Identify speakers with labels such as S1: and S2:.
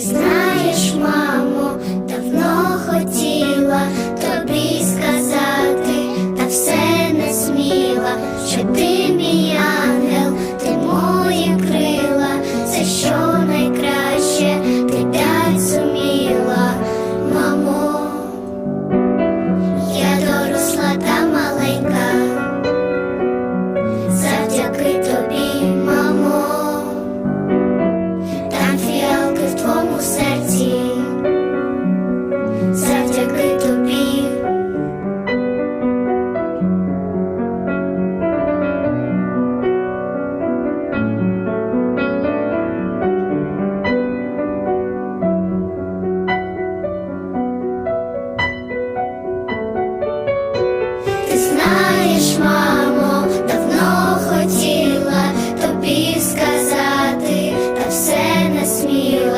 S1: Знаєш, мамо, давно хотіла тобі сказати, та все не сміла, що ти мій. manchmal.